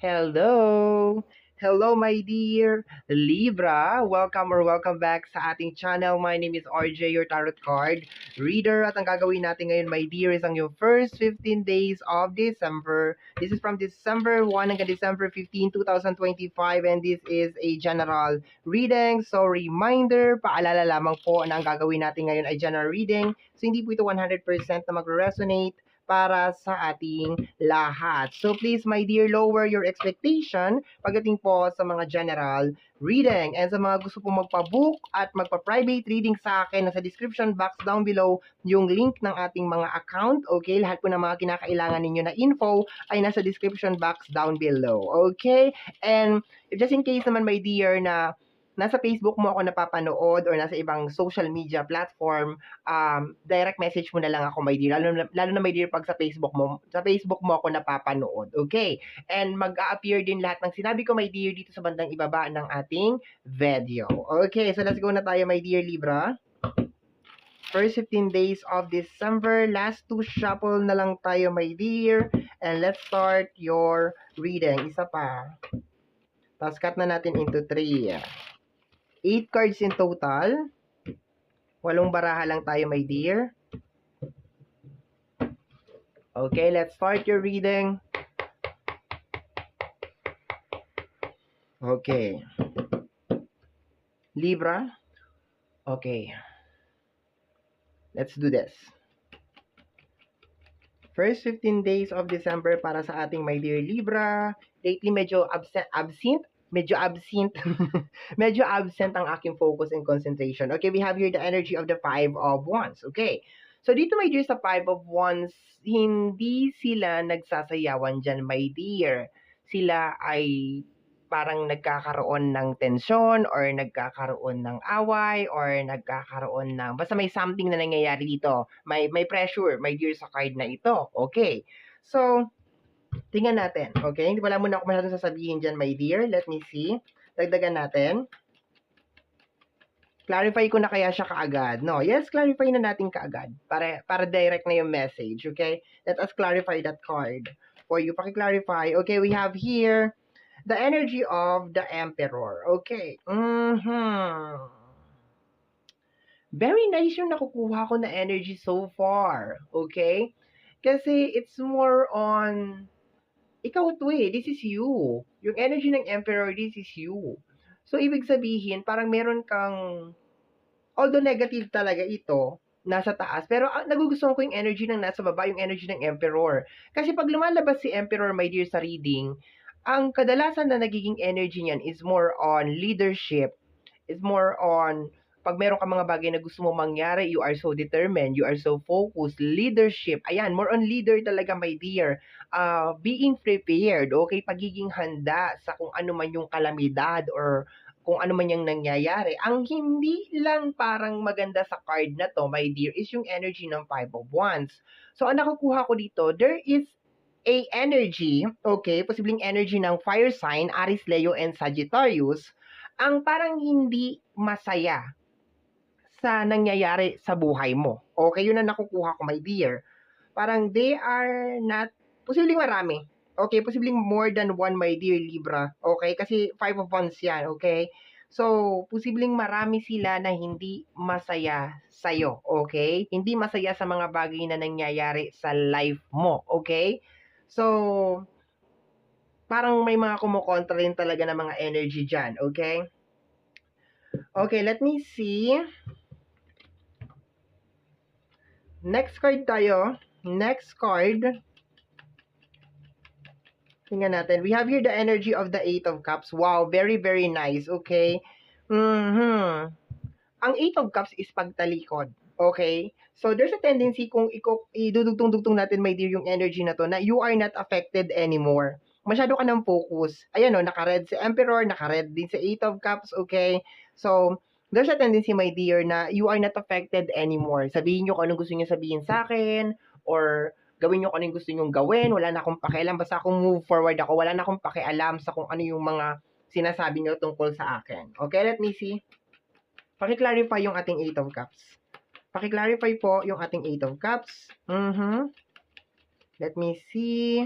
Hello! Hello, my dear Libra! Welcome or welcome back sa ating channel. My name is RJ, your tarot card reader. At ang gagawin natin ngayon, my dear, is ang yung first 15 days of December. This is from December 1 hanggang December 15, 2025. And this is a general reading. So, reminder, paalala lamang po na ang gagawin natin ngayon ay general reading. So, hindi po ito 100% na magre-resonate para sa ating lahat. So please, my dear, lower your expectation pagdating po sa mga general reading. And sa mga gusto po magpa-book at magpa-private reading sa akin, nasa description box down below yung link ng ating mga account. Okay, lahat po ng mga kinakailangan ninyo na info ay nasa description box down below. Okay, and just in case naman, my dear, na nasa Facebook mo ako napapanood or nasa ibang social media platform, um, direct message mo na lang ako, my dear. Lalo na, lalo na, my dear, pag sa Facebook mo, sa Facebook mo ako napapanood. Okay? And mag-a-appear din lahat ng sinabi ko, my dear, dito sa bandang ibaba ng ating video. Okay, so let's go na tayo, my dear Libra. First 15 days of December, last two shuffle na lang tayo, my dear. And let's start your reading. Isa pa. Tapos cut na natin into 3. 8 cards in total. Walong baraha lang tayo, my dear. Okay, let's start your reading. Okay. Libra. Okay. Let's do this. First 15 days of December para sa ating my dear Libra. Lately medyo absent, absent medyo absent. medyo absent ang aking focus and concentration. Okay, we have here the energy of the Five of Wands. Okay. So, dito my dear sa Five of Wands, hindi sila nagsasayawan dyan, my dear. Sila ay parang nagkakaroon ng tensyon or nagkakaroon ng away or nagkakaroon ng basta may something na nangyayari dito. May may pressure, my dear sa card na ito. Okay. So, Tingnan natin. Okay? Hindi wala muna ako masyadong sasabihin dyan, my dear. Let me see. Dagdagan natin. Clarify ko na kaya siya kaagad. No, yes, clarify na natin kaagad. Para, para direct na yung message. Okay? Let us clarify that card for you. Paki-clarify. Okay, we have here the energy of the Emperor. Okay. Mm-hmm. Very nice yung nakukuha ko na energy so far. Okay? Kasi it's more on ikaw to eh, this is you. Yung energy ng Emperor, this is you. So, ibig sabihin, parang meron kang, although negative talaga ito, nasa taas, pero uh, nagugustuhan ko yung energy ng nasa baba, yung energy ng Emperor. Kasi pag lumalabas si Emperor, my dear, sa reading, ang kadalasan na nagiging energy niyan is more on leadership, is more on pag meron ka mga bagay na gusto mo mangyari, you are so determined, you are so focused, leadership, ayan, more on leader talaga, my dear. Uh, being prepared, okay, pagiging handa sa kung ano man yung kalamidad or kung ano man yung nangyayari. Ang hindi lang parang maganda sa card na to, my dear, is yung energy ng Five of Wands. So, ang nakukuha ko dito, there is a energy, okay, posibleng energy ng fire sign, Aries, Leo, and Sagittarius, ang parang hindi masaya sa nangyayari sa buhay mo. Okay, yun ang nakukuha ko, my dear. Parang they are not, posibleng marami. Okay, posibleng more than one, my dear Libra. Okay, kasi five of wands yan, okay? So, posibleng marami sila na hindi masaya sa'yo, okay? Hindi masaya sa mga bagay na nangyayari sa life mo, okay? So, parang may mga kumukontra rin talaga ng mga energy dyan, okay? Okay, let me see. Next card tayo. Next card. Tingnan natin. We have here the energy of the Eight of Cups. Wow, very, very nice. Okay. Mm-hmm. Ang Eight of Cups is pagtalikod. Okay? So, there's a tendency kung idudugtong-dugtong natin, my dear, yung energy na to, na you are not affected anymore. Masyado ka ng focus. Ayan o, naka-red si Emperor, naka-red din si Eight of Cups, okay? So, there's a tendency, my dear, na you are not affected anymore. Sabihin nyo kung anong gusto niyo sabihin sa akin, or gawin nyo kung anong gusto nyo gawin, wala na akong pakialam, basta akong move forward ako, wala na akong pakialam sa kung ano yung mga sinasabi nyo tungkol sa akin. Okay, let me see. Paki-clarify yung ating Eight of Cups. Paki-clarify po yung ating Eight of Cups. Mm-hmm. Let me see.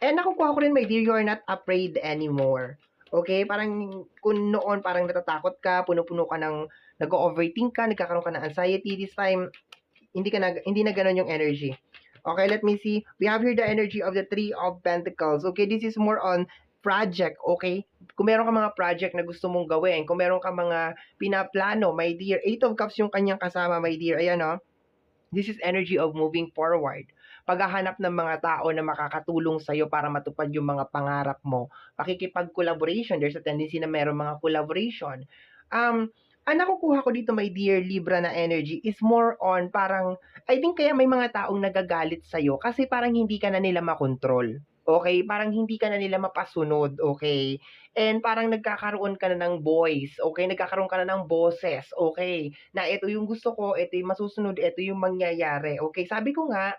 And nakukuha ko rin, my dear, you are not afraid anymore. Okay? Parang kung noon parang natatakot ka, puno-puno ka ng nag-overthink ka, nagkakaroon ka ng anxiety this time, hindi ka na hindi na ganoon yung energy. Okay, let me see. We have here the energy of the Three of Pentacles. Okay, this is more on project, okay? Kung meron ka mga project na gusto mong gawin, kung meron ka mga pinaplano, my dear, Eight of Cups yung kanyang kasama, my dear. Ayan, oh. This is energy of moving forward. Paghahanap ng mga tao na makakatulong sa'yo para matupad yung mga pangarap mo. Pakikipag-collaboration. There's a tendency na meron mga collaboration. Um, ang nakukuha ko dito, my dear Libra na energy is more on parang, I think kaya may mga taong nagagalit sa'yo kasi parang hindi ka na nila makontrol. Okay? Parang hindi ka na nila mapasunod. Okay? And parang nagkakaroon ka na ng voice. Okay? Nagkakaroon ka na ng boses. Okay? Na ito yung gusto ko, ito yung masusunod, ito yung mangyayari. Okay? Sabi ko nga,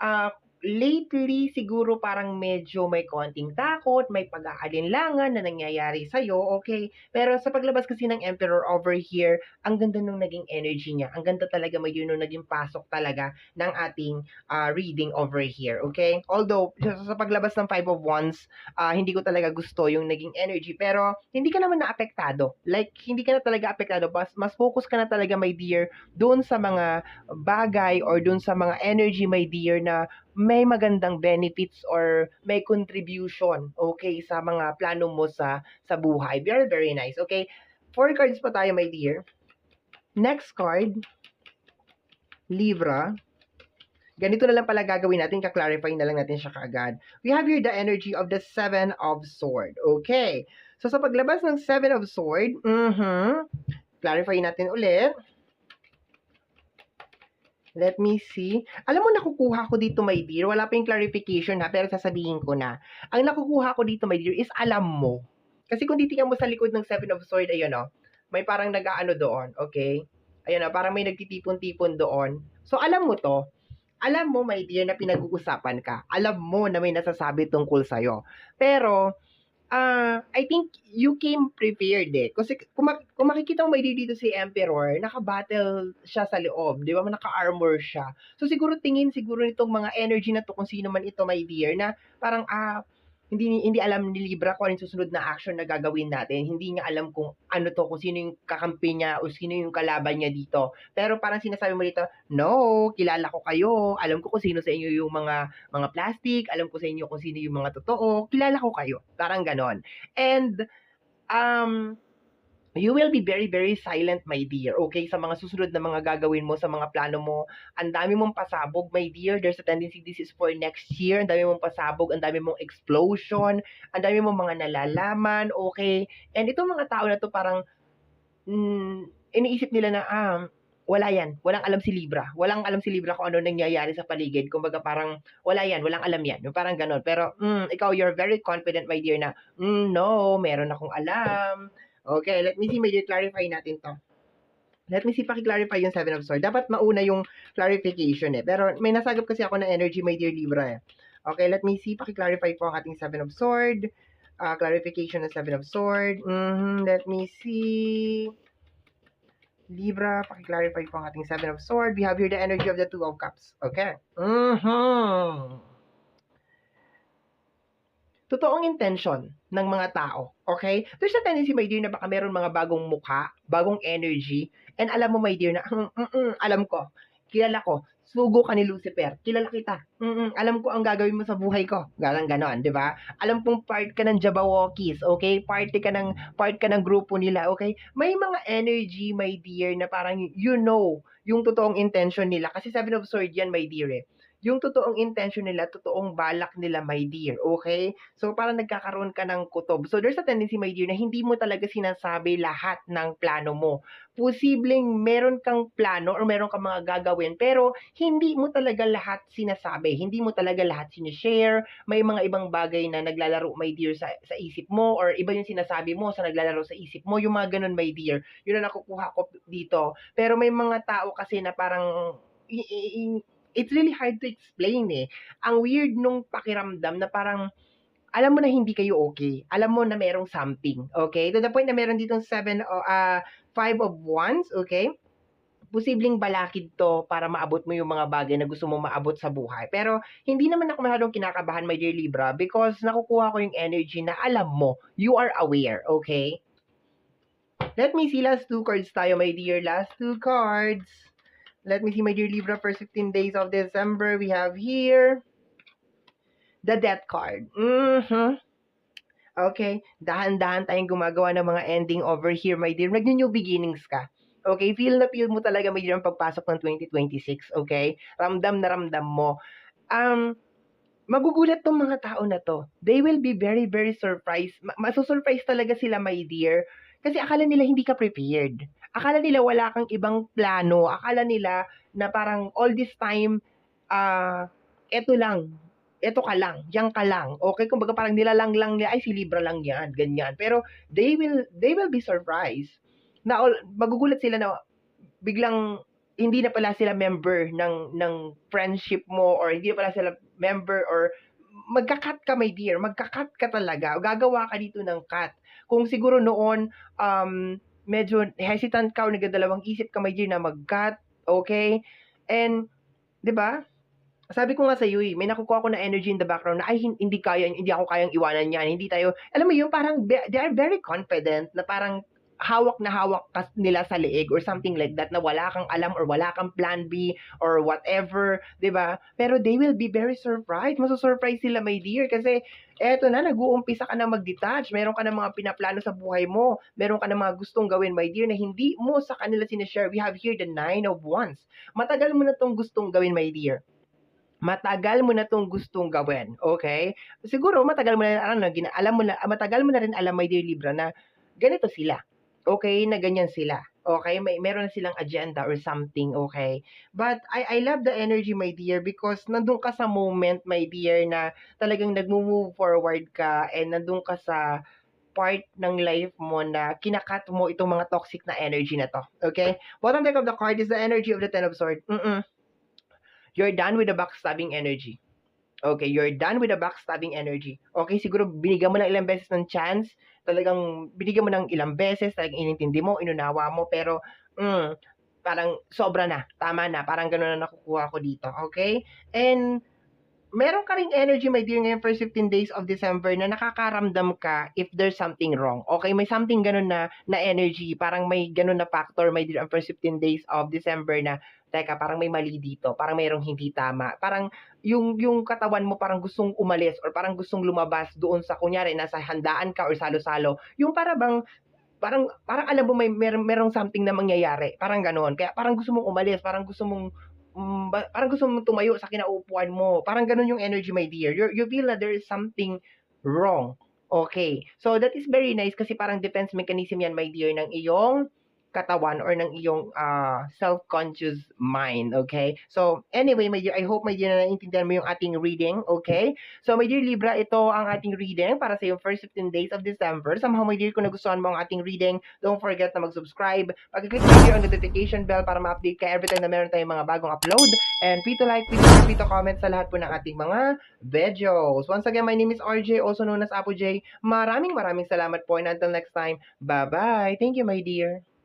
uh, lately, siguro parang medyo may konting takot, may pag-aalinlangan na nangyayari sa'yo, okay? Pero sa paglabas kasi ng Emperor over here, ang ganda nung naging energy niya. Ang ganda talaga may yun nung naging pasok talaga ng ating uh, reading over here, okay? Although, sa paglabas ng Five of Wands, uh, hindi ko talaga gusto yung naging energy, pero hindi ka naman naapektado. Like, hindi ka na talaga apektado. Mas, mas focus ka na talaga, my dear, doon sa mga bagay or doon sa mga energy, my dear, na may magandang benefits or may contribution, okay, sa mga plano mo sa sa buhay. Very, very nice, okay? Four cards pa tayo, my dear. Next card, Libra. Ganito na lang pala gagawin natin, ka-clarify na lang natin siya kaagad. We have here the energy of the Seven of Sword. Okay. So, sa paglabas ng Seven of Sword, mm-hmm, clarify natin ulit. Let me see. Alam mo, nakukuha ko dito, my dear. Wala pa yung clarification ha, pero sasabihin ko na. Ang nakukuha ko dito, my dear, is alam mo. Kasi kung titingnan mo sa likod ng Seven of Swords, ayun o, may parang nag-aano doon, okay? Ayun o, parang may nagtitipon-tipon doon. So, alam mo to. Alam mo, my dear, na pinag-uusapan ka. Alam mo na may nasasabi tungkol sa'yo. Pero, uh, I think you came prepared eh. Kasi kung, mak- kung makikita mo may dito si Emperor, naka-battle siya sa loob, di ba? Naka-armor siya. So siguro tingin siguro nitong mga energy na to kung sino man ito, my dear, na parang ah, hindi hindi alam ni Libra kung ano susunod na action na gagawin natin. Hindi niya alam kung ano to, kung sino yung kakampi niya o sino yung kalaban niya dito. Pero parang sinasabi mo dito, no, kilala ko kayo. Alam ko kung sino sa inyo yung mga mga plastic, alam ko sa inyo kung sino yung mga totoo. Kilala ko kayo. Parang ganon. And um you will be very, very silent, my dear. Okay? Sa mga susunod na mga gagawin mo, sa mga plano mo, ang dami mong pasabog, my dear. There's a tendency this is for next year. Ang dami mong pasabog, ang dami mong explosion, ang dami mong mga nalalaman, okay? And itong mga tao na to parang, mm, iniisip nila na, ah, wala yan. Walang alam si Libra. Walang alam si Libra kung ano nangyayari sa paligid. Kumbaga parang, wala yan. Walang alam yan. Yung parang ganon. Pero, mm, ikaw, you're very confident, my dear, na, mm, no, meron akong alam Okay, let me see, medyo clarify natin to. Let me see, paki-clarify yung Seven of Swords. Dapat mauna yung clarification eh. Pero may nasagap kasi ako na energy, my dear Libra eh. Okay, let me see, paki-clarify po ang ating Seven of Swords. Uh, clarification ng Seven of Swords. Mm-hmm, let me see. Libra, paki-clarify po ang ating Seven of Swords. We have here the energy of the Two of Cups. Okay. Mm-hmm totoong intention ng mga tao. Okay? There's a tendency, my dear, na baka meron mga bagong mukha, bagong energy, and alam mo, my dear, na, mm, mm, mm, alam ko, kilala ko, sugo ka ni Lucifer, kilala kita, mm, mm, alam ko ang gagawin mo sa buhay ko, galang ganon, di ba? Alam kong part ka ng Jabawokis, okay? Party ka ng, part ka ng grupo nila, okay? May mga energy, my dear, na parang you know yung totoong intention nila. Kasi Seven of Swords yan, my dear, eh yung totoong intention nila, totoong balak nila, my dear. Okay? So, parang nagkakaroon ka ng kutob. So, there's a tendency, my dear, na hindi mo talaga sinasabi lahat ng plano mo. Posibleng meron kang plano or meron kang mga gagawin, pero hindi mo talaga lahat sinasabi. Hindi mo talaga lahat sinishare. May mga ibang bagay na naglalaro, my dear, sa, sa isip mo or iba yung sinasabi mo sa naglalaro sa isip mo. Yung mga ganun, my dear. Yun ang nakukuha ko dito. Pero may mga tao kasi na parang it's really hard to explain eh. Ang weird nung pakiramdam na parang alam mo na hindi kayo okay. Alam mo na merong something, okay? To the point na meron ditong seven, uh, five of wands, okay? posibleng balakid 'to para maabot mo yung mga bagay na gusto mong maabot sa buhay. Pero hindi naman ako masyadong kinakabahan, my dear Libra, because nakukuha ko yung energy na alam mo, you are aware, okay? Let me see, last two cards tayo, my dear. Last two cards. Let me see, my dear Libra, first 15 days of December, we have here the death card. Mhm. Okay, dahan-dahan tayong gumagawa ng mga ending over here, my dear. Nag-new beginnings ka. Okay, feel na feel mo talaga, my dear, ang pagpasok ng 2026, okay? Ramdam na ramdam mo. Um, magugulat tong mga tao na to. They will be very, very surprised. Ma- Maso-surprise talaga sila, my dear. Kasi akala nila hindi ka prepared. Akala nila wala kang ibang plano. Akala nila na parang all this time, ah, eto lang, eto ka lang, yang ka lang. Okay, kumbaga parang nilalang lang nila, ay si Libra lang yan, ganyan. Pero they will they will be surprised. Na all, magugulat sila na biglang hindi na pala sila member ng ng friendship mo or hindi na pala sila member or magka-cut ka my dear, magka-cut ka talaga. Gagawa ka dito ng cut. Kung siguro noon um medyo hesitant ka o nagdadalawang isip ka my dear na mag-cut, okay? And 'di ba? Sabi ko nga sa iyo, eh, may nakukuha ko na energy in the background na ay hin- hindi kaya hindi ako kayang iwanan yan. Hindi tayo alam mo yung parang they are very confident na parang hawak na hawak ka nila sa leeg or something like that na wala kang alam or wala kang plan B or whatever, 'di ba? Pero they will be very surprised. Maso-surprise sila, my dear, kasi eto na nag-uumpisa ka na mag-detach. Meron ka na mga pinaplano sa buhay mo. Meron ka na mga gustong gawin, my dear, na hindi mo sa kanila sinishare. We have here the nine of wands. Matagal mo na tong gustong gawin, my dear matagal mo na tong gustong gawin, okay? Siguro matagal mo na ano, alam mo na matagal mo na rin alam my dear Libra na ganito sila. Okay, na ganyan sila. Okay, may meron na silang agenda or something, okay? But I I love the energy my dear because nandun ka sa moment my dear na talagang nagmo-move forward ka and nandun ka sa part ng life mo na kinakat mo itong mga toxic na energy na to. Okay? Bottom deck of the card is the energy of the Ten of Swords. Mm-mm you're done with the backstabbing energy. Okay, you're done with the backstabbing energy. Okay, siguro binigyan mo ng ilang beses ng chance, talagang binigyan mo ng ilang beses, talagang inintindi mo, inunawa mo, pero mm, parang sobra na, tama na, parang gano'n na nakukuha ko dito, okay? And meron ka ring energy, my dear, ngayon first 15 days of December na nakakaramdam ka if there's something wrong. Okay, may something ganun na, na energy, parang may ganun na factor, my dear, ang first 15 days of December na, teka, parang may mali dito, parang mayroong hindi tama. Parang yung, yung katawan mo parang gustong umalis or parang gustong lumabas doon sa, kunyari, nasa handaan ka or salo-salo. Yung para bang, parang parang alam mo may mer- merong something na mangyayari. Parang ganoon. Kaya parang gusto mong umalis, parang gusto mong ba- parang gusto mong tumayo sa kinaupuan mo. Parang ganun yung energy, my dear. You you feel that there is something wrong. Okay. So that is very nice kasi parang defense mechanism yan, my dear, ng iyong katawan or ng iyong ah, self-conscious mind, okay? So, anyway, my dear, I hope, my dear, na naiintindihan mo yung ating reading, okay? So, my dear Libra, ito ang ating reading para sa yung first 15 days of December. Somehow, my dear, kung nagustuhan mo ang ating reading, don't forget na mag-subscribe. Pag-click mo on the notification bell para ma-update ka every time na meron tayong mga bagong upload. And free to like, free to free comment sa lahat po ng ating mga videos. Once again, my name is RJ, also known as Apo J. Maraming maraming salamat po and until next time, bye-bye. Thank you, my dear.